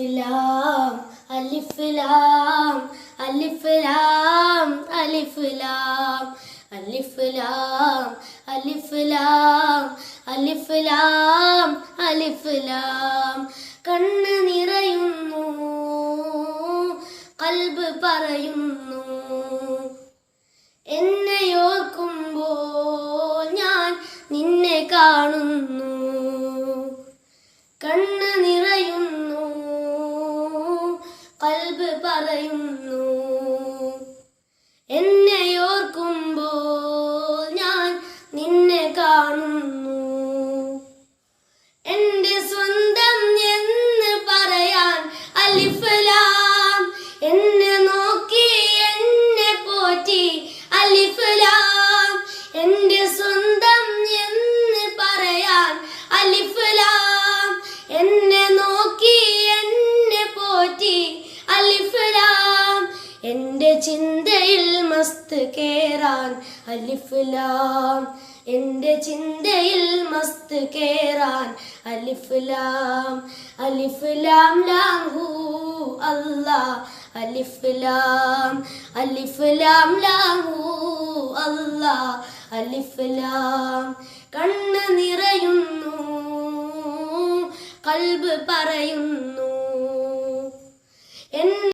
അലിഫ് ലാം അലിഫ് ലാം അലിഫ് ലാം അലിഫ് ലാം അലിഫ് ലാം അലിഫ് ലാം അലിഫ് ലാം അലിഫ് ലാം. കണ്ണ് നിറയുന്നു കൽബ് പറയുന്നു. എന്നെ ഓർക്കുമ്പോൾ ഞാൻ നിന്നെ കാണുന്നു. കൽബ് പറയുന്നു. എന്നെ ഓർക്കുമ്പോൾ ഞാൻ നിന്നെ കാണുന്നു. എന്റെ സ്വന്തം എന്ന് പറയാൻ അലിഫലാം. എന്നെ എന്റെ ചിന്തയിൽ മസ്ത് കേറാൻ അലിഫുലാം എന്റെ ചിന്തയിൽ മസ്ത് കേറാൻ അലിഫുലാം അലിഫുലാം ലാം ഹൂ അല്ലാ അലിഫുലാം അലിഫുലാം ലാം ഹൂ അല്ലാ അലിഫുലാം കണ്ണ് നിറയുന്നു കൽബ് പറയുന്നു